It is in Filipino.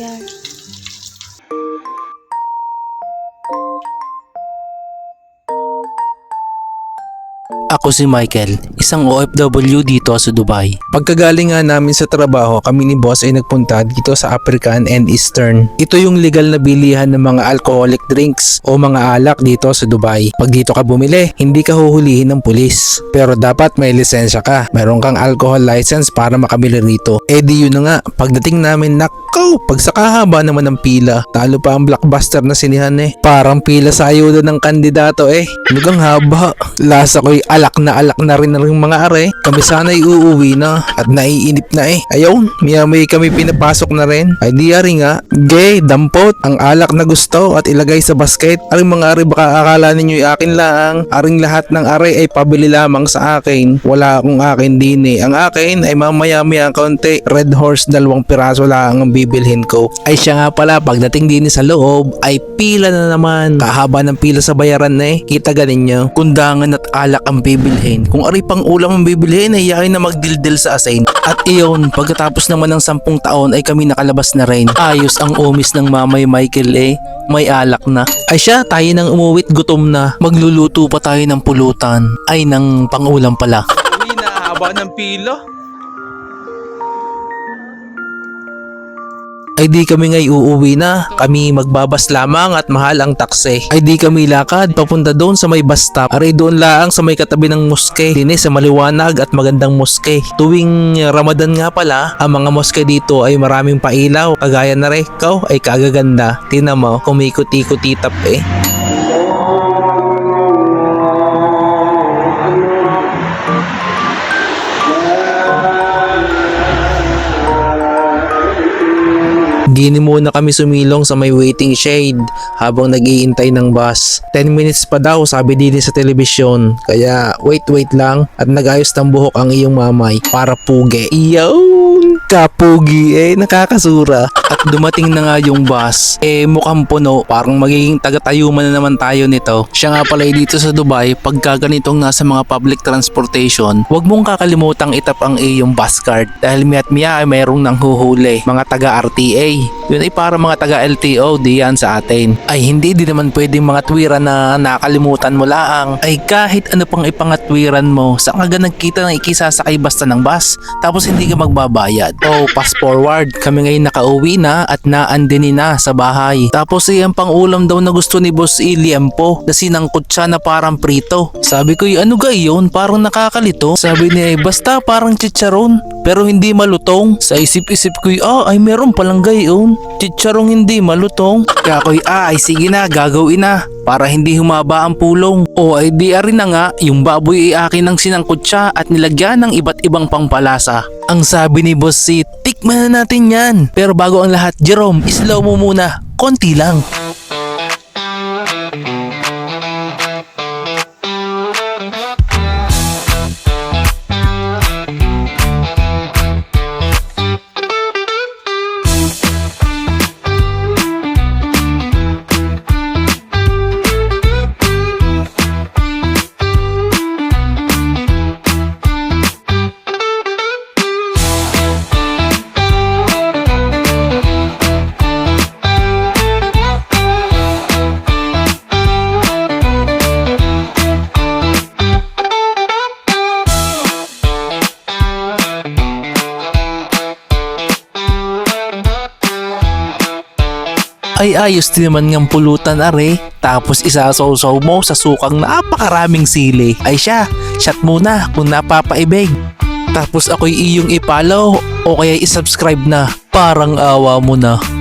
Pierre. Ako si Michael, isang OFW dito sa Dubai. Pagkagaling nga namin sa trabaho, kami ni boss ay nagpunta dito sa African and Eastern. Ito yung legal na bilihan ng mga alcoholic drinks o mga alak dito sa Dubai. Pag dito ka bumili, hindi ka huhulihin ng pulis. Pero dapat may lisensya ka. Meron kang alcohol license para makabili rito. Eh di yun na nga, pagdating namin, nakaw, pag sa kahaba naman ng pila, talo pa ang blockbuster na sinihan eh. Parang pila sa ayuda ng kandidato eh. Nugang haba. Lasa ko'y alak na alak na rin ng mga are. Kami sana'y uuwi na at naiinip na eh. Ayaw, miya may kami pinapasok na rin. Ay di ari nga, gay, dampot, ang alak na gusto at ilagay sa basket. Aring mga are baka akala ninyo'y akin lang. Aring lahat ng are ay pabili lamang sa akin. Wala akong akin din eh. Ang akin ay mamaya maya konti. Red horse dalawang piraso lang ang bibilhin ko. Ay siya nga pala pagdating din sa loob ay pila na naman. Kahaba ng pila sa bayaran na eh. Kita ganin nyo. Kundangan at alak ang bibilhin. Kung ari pang ulam ang bibilhin ay yakin na magdildil sa asin. At iyon, pagkatapos naman ng sampung taon ay kami nakalabas na rin. Ayos ang umis ng mamay Michael eh. May alak na. Ay siya, tayo nang umuwit gutom na. Magluluto pa tayo ng pulutan. Ay, ng pangulam pala. Uy, nahaba ng pila. Ay di kami ngay uuwi na. Kami magbabas lamang at mahal ang takse. Ay di kami lakad papunta doon sa may bus stop. Aray doon laang sa may katabi ng moske. Dini sa maliwanag at magandang moske. Tuwing Ramadan nga pala, ang mga moske dito ay maraming pailaw. Kagaya na rin, ikaw ay kagaganda. Tina mo, kumikot-ikot-itap eh. Gini muna kami sumilong sa may waiting shade habang nag-iintay ng bus. 10 minutes pa daw sabi din sa telebisyon. Kaya wait wait lang at nagayos ng buhok ang iyong mamay para pugi. Iyon! Kapugi eh, nakakasura. At dumating na nga yung bus. Eh mukhang puno, parang magiging tagatayuman na naman tayo nito. Siya nga pala eh, dito sa Dubai, pagka ganitong nasa mga public transportation, huwag mong kakalimutang itap ang iyong bus card. Dahil miat miya ay mayroong nang huhuli, mga taga RTA. Yun ay para mga taga LTO diyan sa atin. Ay hindi din naman pwedeng mga twiran na nakalimutan mo laang. Ay kahit ano pang ipangatwiran mo, saan ka nagkita ng ikisasakay basta ng bus, tapos hindi ka magbabayad. Oh, fast forward, kami ngayon nakauwi na at naandini na sa bahay. Tapos ay ang pangulam daw na gusto ni Boss Iliampo na sinangkot siya na parang prito. Sabi ko, ano ga yun? Parang nakakalito. Sabi niya, eh, basta parang chicharon pero hindi malutong. Sa isip-isip ko, ah, ay meron palang gayon. Chicharong hindi malutong. Kaya ko, ah, ay sige na, gagawin na para hindi humaba ang pulong. O ay di rin na nga, yung baboy ay akin ang sinangkot siya at nilagyan ng iba't ibang pangpalasa. Ang sabi ni Boss C, tikman na natin yan. Pero bago ang lahat, Jerome, slow mo muna. Konti lang. Ay ayos din naman ng pulutan are. Tapos isasawsaw mo sa sukang napakaraming sili. Ay siya, shot muna kung napapaibig. Tapos ako'y iyong ipalaw o kaya isubscribe na. Parang awa mo na.